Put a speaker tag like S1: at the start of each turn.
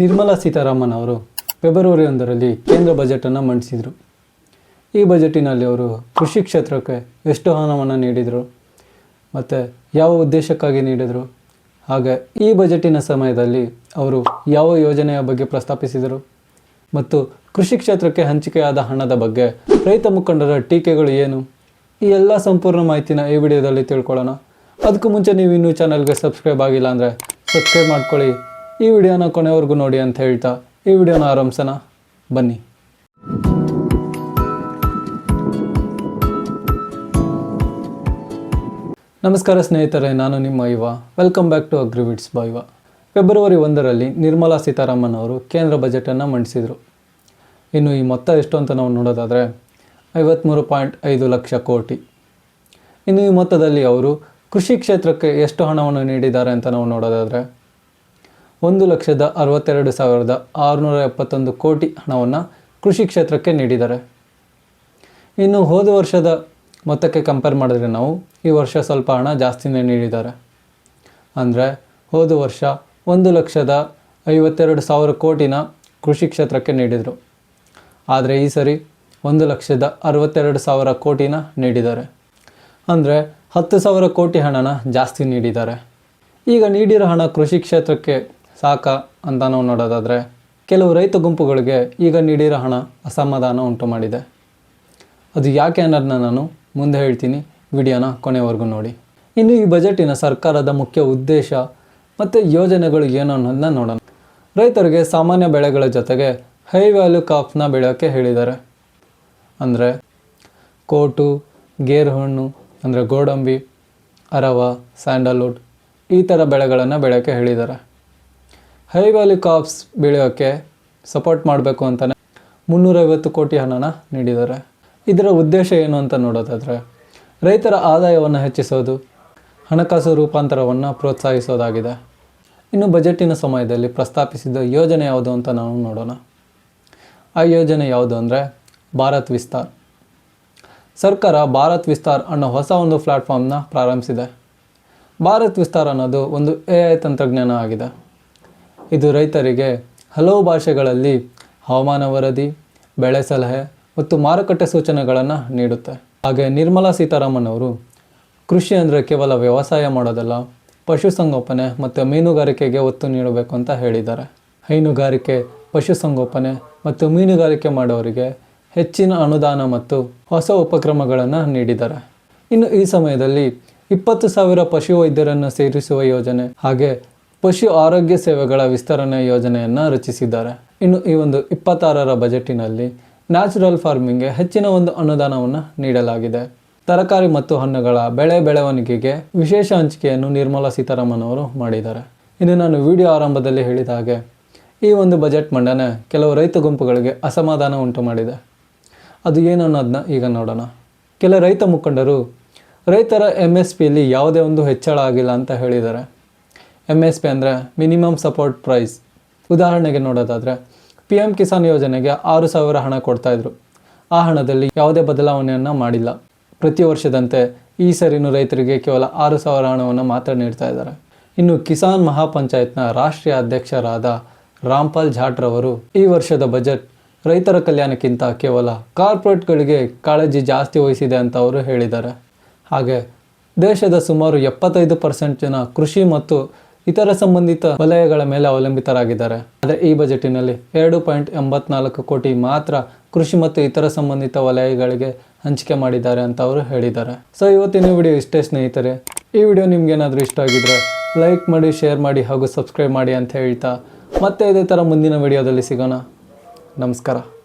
S1: ನಿರ್ಮಲಾ ಸೀತಾರಾಮನ್ ಅವರು ಫೆಬ್ರವರಿ ಒಂದರಲ್ಲಿ ಕೇಂದ್ರ ಬಜೆಟನ್ನು ಮಂಡಿಸಿದರು. ಈ ಬಜೆಟಿನಲ್ಲಿ ಅವರು ಕೃಷಿ ಕ್ಷೇತ್ರಕ್ಕೆ ಎಷ್ಟು ಹಣವನ್ನು ನೀಡಿದರು, ಮತ್ತು ಯಾವ ಉದ್ದೇಶಕ್ಕಾಗಿ ನೀಡಿದರು, ಹಾಗೆ ಈ ಬಜೆಟಿನ ಸಮಯದಲ್ಲಿ ಅವರು ಯಾವ ಯೋಜನೆಯ ಬಗ್ಗೆ ಪ್ರಸ್ತಾಪಿಸಿದರು, ಮತ್ತು ಕೃಷಿ ಕ್ಷೇತ್ರಕ್ಕೆ ಹಂಚಿಕೆಯಾದ ಹಣದ ಬಗ್ಗೆ ರೈತ ಮುಖಂಡರ ಟೀಕೆಗಳು ಏನು, ಈ ಎಲ್ಲ ಸಂಪೂರ್ಣ ಮಾಹಿತಿನ ಈ ವಿಡಿಯೋದಲ್ಲಿ ತಿಳ್ಕೊಳ್ಳೋಣ. ಅದಕ್ಕೂ ಮುಂಚೆ ನೀವು ಇನ್ನೂ ಚಾನಲ್ಗೆ ಸಬ್ಸ್ಕ್ರೈಬ್ ಆಗಿಲ್ಲ ಅಂದರೆ ಸಬ್ಸ್ಕ್ರೈಬ್ ಮಾಡ್ಕೊಳ್ಳಿ. ಈ ವಿಡಿಯೋನ ಕೊನೆವರೆಗೂ ನೋಡಿ ಅಂತ ಹೇಳ್ತಾ ಈ ವಿಡಿಯೋನ ಆರಂಭಿಸೋಣ. ಬನ್ನಿ. ನಮಸ್ಕಾರ ಸ್ನೇಹಿತರೆ, ನಾನು ನಿಮ್ಮ ಯುವ ವೆಲ್ಕಮ್ ಬ್ಯಾಕ್ ಟು ಅಗ್ರಿವಿಟ್ಸ್ ಬಾ ಯುವ ಫೆಬ್ರವರಿ ಒಂದರಲ್ಲಿ ನಿರ್ಮಲಾ ಸೀತಾರಾಮನ್ ಅವರು ಕೇಂದ್ರ ಬಜೆಟನ್ನು ಮಂಡಿಸಿದರು. ಇನ್ನು ಈ ಮೊತ್ತ ಎಷ್ಟು ಅಂತ ನಾವು ನೋಡೋದಾದರೆ ಐವತ್ತ್ಮೂರು ಪಾಯಿಂಟ್ ಐದು ಲಕ್ಷ ಕೋಟಿ. ಇನ್ನು ಈ ಮೊತ್ತದಲ್ಲಿ ಅವರು ಕೃಷಿ ಕ್ಷೇತ್ರಕ್ಕೆ ಎಷ್ಟು ಹಣವನ್ನು ನೀಡಿದ್ದಾರೆ ಅಂತ ನಾವು ನೋಡೋದಾದರೆ ಒಂದು ಲಕ್ಷದ ಅರವತ್ತೆರಡು ಸಾವಿರದ ಆರುನೂರ ಎಪ್ಪತ್ತೊಂದು ಕೋಟಿ ಹಣವನ್ನು ಕೃಷಿ ಕ್ಷೇತ್ರಕ್ಕೆ ನೀಡಿದ್ದಾರೆ. ಇನ್ನು ಹೋದ ವರ್ಷದ ಮೊತ್ತಕ್ಕೆ ಕಂಪೇರ್ ಮಾಡಿದ್ರೆ ನಾವು ಈ ವರ್ಷ ಸ್ವಲ್ಪ ಹಣ ಜಾಸ್ತಿನೇ ನೀಡಿದ್ದಾರೆ. ಅಂದರೆ ಹೋದ ವರ್ಷ ಒಂದು ಲಕ್ಷದ ಐವತ್ತೆರಡು ಸಾವಿರ ಕೋಟಿನ ಕೃಷಿ ಕ್ಷೇತ್ರಕ್ಕೆ ನೀಡಿದರು. ಆದರೆ ಈ ಸರಿ ಒಂದು ಲಕ್ಷದ ಅರವತ್ತೆರಡು ಸಾವಿರ ಕೋಟಿನ ನೀಡಿದ್ದಾರೆ. ಅಂದರೆ ಹತ್ತು ಸಾವಿರ ಕೋಟಿ ಹಣನ ಜಾಸ್ತಿ ನೀಡಿದ್ದಾರೆ. ಈಗ ನೀಡಿರೋ ಹಣ ಕೃಷಿ ಕ್ಷೇತ್ರಕ್ಕೆ ಸಾಕ ಅಂತ ನಾವು ನೋಡೋದಾದರೆ ಕೆಲವು ರೈತ ಗುಂಪುಗಳಿಗೆ ಈಗ ನೀಡಿರೋ ಹಣ ಅಸಮಾಧಾನ ಉಂಟು ಮಾಡಿದೆ. ಅದು ಯಾಕೆ ಅನ್ನೋದನ್ನ ನಾನು ಮುಂದೆ ಹೇಳ್ತೀನಿ ವಿಡಿಯೋನ ಕೊನೆವರೆಗೂ ನೋಡಿ. ಇನ್ನು ಈ ಬಜೆಟಿನ ಸರ್ಕಾರದ ಮುಖ್ಯ ಉದ್ದೇಶ ಮತ್ತು ಯೋಜನೆಗಳು ಏನು ಅನ್ನೋದನ್ನ ನೋಡೋಣ. ರೈತರಿಗೆ ಸಾಮಾನ್ಯ ಬೆಳೆಗಳ ಜೊತೆಗೆ ಹೈ ವ್ಯಾಲ್ಯೂ ಕಾಪ್ನ ಬೆಳೆಯೋಕ್ಕೆ ಹೇಳಿದ್ದಾರೆ. ಅಂದರೆ ಕೋಟು ಗೇರು ಹಣ್ಣು ಅಂದರೆ ಗೋಡಂಬಿ, ಅರವ, ಸ್ಯಾಂಡಲ್ವುಡ್ ಈ ಥರ ಬೆಳೆಗಳನ್ನು ಬೆಳೆಯೋಕ್ಕೆ ಹೇಳಿದ್ದಾರೆ. ಹೈ ವ್ಯಾಲ್ಯೂ ಕಾಪ್ಸ್ ಬೆಳೆಯೋಕ್ಕೆ ಸಪೋರ್ಟ್ ಮಾಡಬೇಕು ಅಂತಲೇ ಮುನ್ನೂರೈವತ್ತು ಕೋಟಿ ಹಣನ ನೀಡಿದ್ದಾರೆ. ಇದರ ಉದ್ದೇಶ ಏನು ಅಂತ ನೋಡೋದಾದರೆ, ರೈತರ ಆದಾಯವನ್ನು ಹೆಚ್ಚಿಸೋದು, ಹಣಕಾಸು ರೂಪಾಂತರವನ್ನು ಪ್ರೋತ್ಸಾಹಿಸೋದಾಗಿದೆ. ಇನ್ನು ಬಜೆಟಿನ ಸಮಯದಲ್ಲಿ ಪ್ರಸ್ತಾಪಿಸಿದ ಯೋಜನೆ ಯಾವುದು ಅಂತ ನಾವು ನೋಡೋಣ. ಆ ಯೋಜನೆ ಯಾವುದು ಅಂದರೆ ಭಾರತ್ ವಿಸ್ತಾರ್. ಸರ್ಕಾರ ಭಾರತ್ ವಿಸ್ತಾರ್ ಅನ್ನೋ ಹೊಸ ಒಂದು ಪ್ಲ್ಯಾಟ್ಫಾರ್ಮ್ನ ಪ್ರಾರಂಭಿಸಿದೆ. ಭಾರತ್ ವಿಸ್ತಾರ್ ಅನ್ನೋದು ಒಂದು ಎ ಐ ತಂತ್ರಜ್ಞಾನ ಆಗಿದೆ. ಇದು ರೈತರಿಗೆ ಹಲವು ಭಾಷೆಗಳಲ್ಲಿ ಹವಾಮಾನ ವರದಿ, ಬೆಳೆ ಸಲಹೆ ಮತ್ತು ಮಾರುಕಟ್ಟೆ ಸೂಚನೆಗಳನ್ನು ನೀಡುತ್ತೆ. ಹಾಗೆ ನಿರ್ಮಲಾ ಸೀತಾರಾಮನ್ ಅವರು ಕೃಷಿ ಅಂದರೆ ಕೇವಲ ವ್ಯವಸಾಯ ಮಾಡೋದಲ್ಲ, ಪಶುಸಂಗೋಪನೆ ಮತ್ತು ಮೀನುಗಾರಿಕೆಗೆ ಒತ್ತು ನೀಡಬೇಕು ಅಂತ ಹೇಳಿದ್ದಾರೆ. ಹೈನುಗಾರಿಕೆ, ಪಶುಸಂಗೋಪನೆ ಮತ್ತು ಮೀನುಗಾರಿಕೆ ಮಾಡೋರಿಗೆ ಹೆಚ್ಚಿನ ಅನುದಾನ ಮತ್ತು ಹೊಸ ಉಪಕ್ರಮಗಳನ್ನು ನೀಡಿದ್ದಾರೆ. ಇನ್ನು ಈ ಸಮಯದಲ್ಲಿ ಇಪ್ಪತ್ತು ಸಾವಿರ ಪಶು ವೈದ್ಯರನ್ನು ಸೇರಿಸುವ ಯೋಜನೆ ಹಾಗೆ ಪಶು ಆರೋಗ್ಯ ಸೇವೆಗಳ ವಿಸ್ತರಣೆ ಯೋಜನೆಯನ್ನು ರಚಿಸಿದ್ದಾರೆ. ಇನ್ನು ಈ ಒಂದು ಇಪ್ಪತ್ತಾರರ ಬಜೆಟಿನಲ್ಲಿ ನ್ಯಾಚುರಲ್ ಫಾರ್ಮಿಂಗ್ಗೆ ಹೆಚ್ಚಿನ ಒಂದು ಅನುದಾನವನ್ನು ನೀಡಲಾಗಿದೆ. ತರಕಾರಿ ಮತ್ತು ಹಣ್ಣುಗಳ ಬೆಳೆ ಬೆಳವಣಿಗೆಗೆ ವಿಶೇಷ ಹಂಚಿಕೆಯನ್ನು ನಿರ್ಮಲಾ ಸೀತಾರಾಮನ್ ಅವರು ಮಾಡಿದ್ದಾರೆ. ಇನ್ನು ನಾನು ವಿಡಿಯೋ ಆರಂಭದಲ್ಲಿ ಹೇಳಿದ ಹಾಗೆ, ಈ ಒಂದು ಬಜೆಟ್ ಮಂಡನೆ ಕೆಲವು ರೈತ ಗುಂಪುಗಳಿಗೆ ಅಸಮಾಧಾನ ಉಂಟು ಮಾಡಿದೆ. ಅದು ಏನು ಅನ್ನೋದನ್ನ ಈಗ ನೋಡೋಣ. ಕೆಲ ರೈತ ಮುಖಂಡರು, ರೈತರ ಎಂ ಎಸ್ ಪಿಯಲ್ಲಿ ಯಾವುದೇ ಒಂದು ಹೆಚ್ಚಳ ಆಗಿಲ್ಲ ಅಂತ ಹೇಳಿದ್ದಾರೆ. ಎಂ ಎಸ್ ಪಿ ಅಂದರೆ ಮಿನಿಮಮ್ ಸಪೋರ್ಟ್ ಪ್ರೈಸ್ ಉದಾಹರಣೆಗೆ ನೋಡೋದಾದರೆ ಪಿ ಎಂ ಕಿಸಾನ್ ಯೋಜನೆಗೆ ಆರು ಸಾವಿರ ಹಣ ಕೊಡ್ತಾಯಿದ್ರು ಆ ಹಣದಲ್ಲಿ ಯಾವುದೇ ಬದಲಾವಣೆಯನ್ನು ಮಾಡಿಲ್ಲ. ಪ್ರತಿ ವರ್ಷದಂತೆ ಈ ಸರಿನೂ ರೈತರಿಗೆ ಕೇವಲ ಆರು ಸಾವಿರ ಹಣವನ್ನು ಮಾತ್ರ ನೀಡ್ತಾ ಇದ್ದಾರೆ. ಇನ್ನು ಕಿಸಾನ್ ಮಹಾಪಂಚಾಯತ್ನ ರಾಷ್ಟ್ರೀಯ ಅಧ್ಯಕ್ಷರಾದ ರಾಮ್ಪಾಲ್ ಜಾಟ್ರವರು ಈ ವರ್ಷದ ಬಜೆಟ್ ರೈತರ ಕಲ್ಯಾಣಕ್ಕಿಂತ ಕೇವಲ ಕಾರ್ಪೊರೇಟ್ಗಳಿಗೆ ಕಾಳಜಿ ಜಾಸ್ತಿ ವಹಿಸಿದೆ ಅಂತ ಅವರು ಹೇಳಿದ್ದಾರೆ. ಹಾಗೆ ದೇಶದ ಸುಮಾರು ಎಪ್ಪತ್ತೈದು ಪರ್ಸೆಂಟ್ ಜನ ಕೃಷಿ ಮತ್ತು ಇತರ ಸಂಬಂಧಿತ ವಲಯಗಳ ಮೇಲೆ ಅವಲಂಬಿತರಾಗಿದ್ದಾರೆ. ಆದರೆ ಈ ಬಜೆಟಿನಲ್ಲಿ ಎರಡು ಪಾಯಿಂಟ್ ಎಂಬತ್ನಾಲ್ಕು ಕೋಟಿ ಮಾತ್ರ ಕೃಷಿ ಮತ್ತು ಇತರ ಸಂಬಂಧಿತ ವಲಯಗಳಿಗೆ ಹಂಚಿಕೆ ಮಾಡಿದ್ದಾರೆ ಅಂತ ಅವರು ಹೇಳಿದ್ದಾರೆ. ಸೊ, ಇವತ್ತಿನ ವಿಡಿಯೋ ಇಷ್ಟೇ ಸ್ನೇಹಿತರೆ. ಈ ವಿಡಿಯೋ ನಿಮ್ಗೇನಾದರೂ ಇಷ್ಟ ಆಗಿದ್ರೆ ಲೈಕ್ ಮಾಡಿ, ಶೇರ್ ಮಾಡಿ ಹಾಗೂ ಸಬ್ಸ್ಕ್ರೈಬ್ ಮಾಡಿ ಅಂತ ಹೇಳ್ತಾ ಮತ್ತೆ ಇದೇ ಥರ ಮುಂದಿನ ವಿಡಿಯೋದಲ್ಲಿ ಸಿಗೋಣ. ನಮಸ್ಕಾರ.